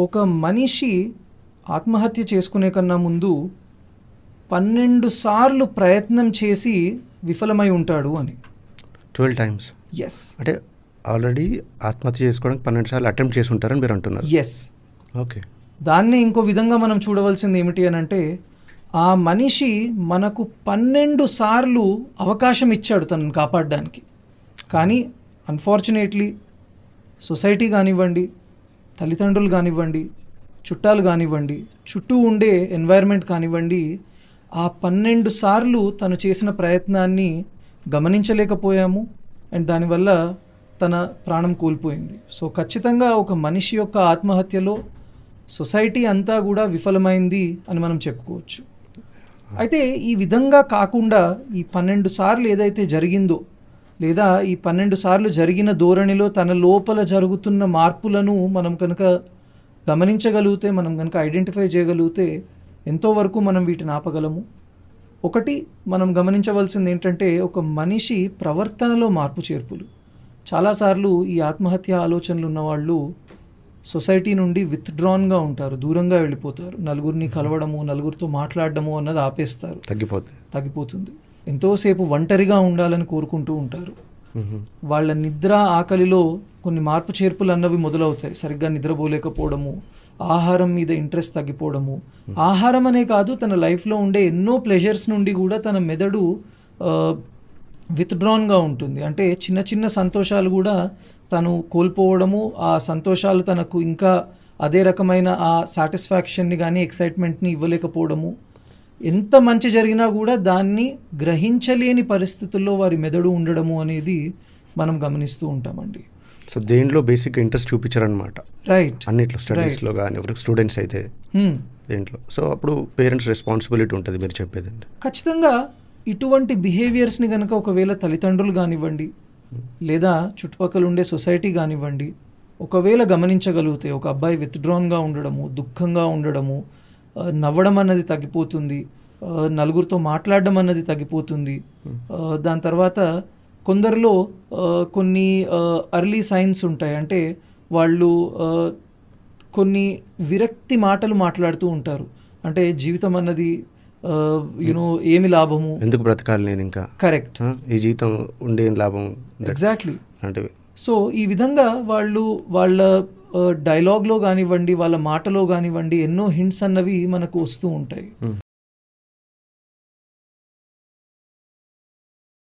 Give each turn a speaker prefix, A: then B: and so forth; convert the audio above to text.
A: ఒక మనిషి ఆత్మహత్య చేసుకునే కన్నా ముందు పన్నెండు సార్లు ప్రయత్నం చేసి విఫలమై ఉంటాడు అని.
B: Twelve times?
A: ఎస్
B: అంటే ఆల్రెడీ ఆత్మహత్య చేసుకోవడానికి పన్నెండు సార్లు అటెంప్ట్ చేసి ఉంటారని మీరు అంటున్నారు?
A: Yes
B: okay.
A: దాన్ని ఇంకో విధంగా మనం చూడవలసింది ఏమిటి అని అంటే ఆ మనిషి మనకు పన్నెండు సార్లు అవకాశం ఇచ్చాడు తనను కాపాడడానికి. కానీ అన్ఫార్చునేట్లీ సొసైటీ కానివ్వండి తల్లిదండ్రులు కానివ్వండి చుట్టాలు కానివ్వండి చుట్టూ ఉండే ఎన్వైర్న్మెంట్ కానివ్వండి ఆ పన్నెండు సార్లు తను చేసిన ప్రయత్నాన్ని గమనించలేకపోయాము అండ్ దానివల్ల తన ప్రాణం కోల్పోయింది. సో ఖచ్చితంగా ఒక మనిషి యొక్క ఆత్మహత్యలో సొసైటీ అంతా కూడా విఫలమైంది అని మనం చెప్పుకోవచ్చు. అయితే ఈ విధంగా కాకుండా ఈ పన్నెండు సార్లు ఏదైతే జరిగిందో లేదా ఈ పన్నెండు సార్లు జరిగిన ధోరణిలో తన లోపల జరుగుతున్న మార్పులను మనం కనుక గమనించగలిగితే మనం కనుక ఐడెంటిఫై చేయగలిగితే ఎంతో వరకు మనం వీటిని ఆపగలము. ఒకటి మనం గమనించవలసింది ఏంటంటే ఒక మనిషి ప్రవర్తనలో మార్పు చేర్పులు. చాలాసార్లు ఈ ఆత్మహత్య ఆలోచనలు ఉన్నవాళ్ళు సొసైటీ నుండి విత్డ్రాన్గా ఉంటారు దూరంగా వెళ్ళిపోతారు. నలుగురిని కలవడము నలుగురితో మాట్లాడడము అన్నది ఆపేస్తారు.
B: తగ్గిపోతుంది
A: తగ్గిపోతుంది. ఎంతోసేపు ఒంటరిగా ఉండాలని కోరుకుంటూ ఉంటారు. వాళ్ళ నిద్ర ఆకలిలో కొన్ని మార్పు చేర్పులు అన్నవి మొదలవుతాయి. సరిగ్గా నిద్రపోలేకపోవడము ఆహారం మీద ఇంట్రెస్ట్ తగ్గిపోవడము. ఆహారం అనే కాదు తన లైఫ్లో ఉండే ఎన్నో ప్లెజర్స్ నుండి కూడా తన మెదడు విత్డ్రాన్గా ఉంటుంది. అంటే చిన్న చిన్న సంతోషాలు కూడా తను కోల్పోవడము ఆ సంతోషాలు తనకు ఇంకా అదే రకమైన ఆ సాటిస్ఫాక్షన్ని కానీ ఎక్సైట్మెంట్ని ఇవ్వలేకపోవడము. ఎంత మంచి జరిగినా కూడా దాన్ని గ్రహించలేని పరిస్థితుల్లో వారి మెదడు ఉండడము అనేది మనం గమనిస్తూ ఉంటామండి.
B: సో దేంట్లో బేసిక్గా ఇంట్రెస్ట్ చూపించారనమాట
A: రైట్
B: అన్నిట్లో స్టడీస్లో కానీ స్టూడెంట్స్ అయితే దేంట్లో. సో అప్పుడు పేరెంట్స్ రెస్పాన్సిబిలిటీ ఉంటుంది మీరు చెప్పేదండి.
A: ఖచ్చితంగా ఇటువంటి బిహేవియర్స్ని కనుక ఒకవేళ తల్లిదండ్రులు కానివ్వండి లేదా చుట్టుపక్కల ఉండే సొసైటీ కానివ్వండి ఒకవేళ గమనించగలిగితే ఒక అబ్బాయి విత్డ్రాన్గా ఉండడము దుఃఖంగా ఉండడము నవ్వడం అన్నది తగ్గిపోతుంది. నలుగురితో మాట్లాడడం అన్నది తగ్గిపోతుంది. దాని తర్వాత కొందరిలో కొన్ని అర్లీ సైన్స్ ఉంటాయి. అంటే వాళ్ళు కొన్ని విరక్తి మాటలు మాట్లాడుతూ ఉంటారు. అంటే జీవితం అన్నది యూనో ఏమి లాభము?
B: ఎందుకు బ్రతకాలి నేను ఇంకా?
A: కరెక్ట్
B: ఈ జీవితం ఉండే లాభం.
A: ఎగ్జాక్ట్లీ
B: లాంటివి
A: సో ఈ విధంగా వాళ్ళు వాళ్ళ డైలాగ్లో కానివ్వండి వాళ్ళ మాటలో కానివ్వండి ఎన్నో హింట్స్ అన్నవి మనకు వస్తూ ఉంటాయి.